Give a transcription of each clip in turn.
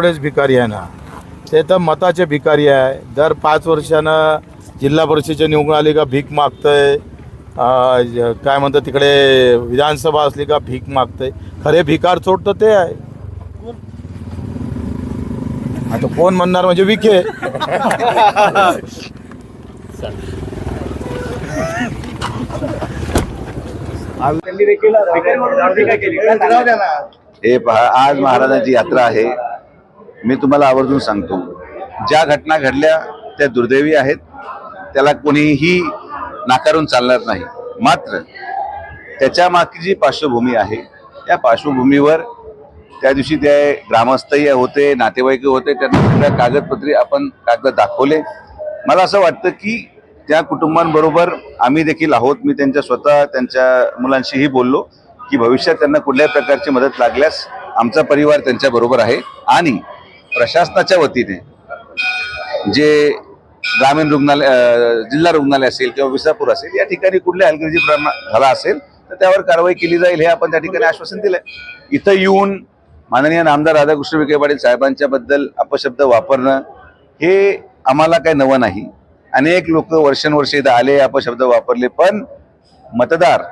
एवढेच भिकारी आहे ना. ते तर मताचे भिकारी आहे. दर पाच वर्षानं जिल्हा परिषदेच्या निवडून आली का भीक मागतंय. काय म्हणतं तिकडे विधानसभा असली का भीक मागतंय. खरे भिकार चोट तर ते आहे. आता कोण म्हणणार म्हणजे विखे? हे पहा आज महाराजांची यात्रा आहे. मी तुम्हाला आवर्जून सांगतो ज्या घटना घडल्या त्या दुर्दैवी आहेत. त्याला कोणीही नाकारून चालणार नाही. मात्र त्याच्यामागची जी पार्श्वभूमी आहे त्या पार्श्वभूमीवर त्या दिवशी ते ग्रामस्थही होते नातेवाईक होते त्यांना सगळ्या कागदपत्रे आपण कागद दाखवले. मला असं वाटतं की त्या कुटुंबांबरोबर आम्ही देखील आहोत. मी त्यांच्या स्वतः त्यांच्या मुलांशीही बोललो की भविष्यात त्यांना कुठल्याही प्रकारची मदत लागल्यास आमचा परिवार त्यांच्याबरोबर आहे. आणि प्रशासनाच्या वतीने जे ग्रामीण रुग्णालय जिल्हा रुग्णालय असेल किंवा विसापूर असेल या ठिकाणी कुठल्या हलगर्जीपणा झाला असेल तर त्यावर कारवाई केली जाईल हे आपण त्या ठिकाणी आश्वासन दिलंय. इथं येऊन माननीय नामदार राधाकृष्ण विखे पाटील साहेबांच्या बद्दल अपशब्द वापरणं हे आम्हाला काही नवं नाही. अनेक लोक वर्षानुवर्षे इथं आले अपशब्द वापरले पण मतदार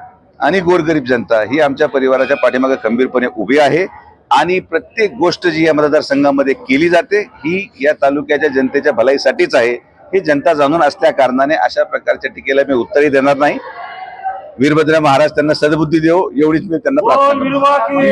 आणि गोरगरीब जनता ही आमच्या परिवाराच्या पाठीमागे खंबीरपणे उभी आहे. आणि प्रत्येक गोष्ट जी या मतदारसंघामध्ये केली जाते ही या तालुक्याच्या जनतेच्या भलाईसाठीच आहे. ही जनता जाणून असल्या कारणाने अशा प्रकारच्या टीकेला मी उत्तरही देणार नाही. वीरभद्र महाराज त्यांना सद्बुद्धी देव एवढीच मी त्यांना प्रार्थना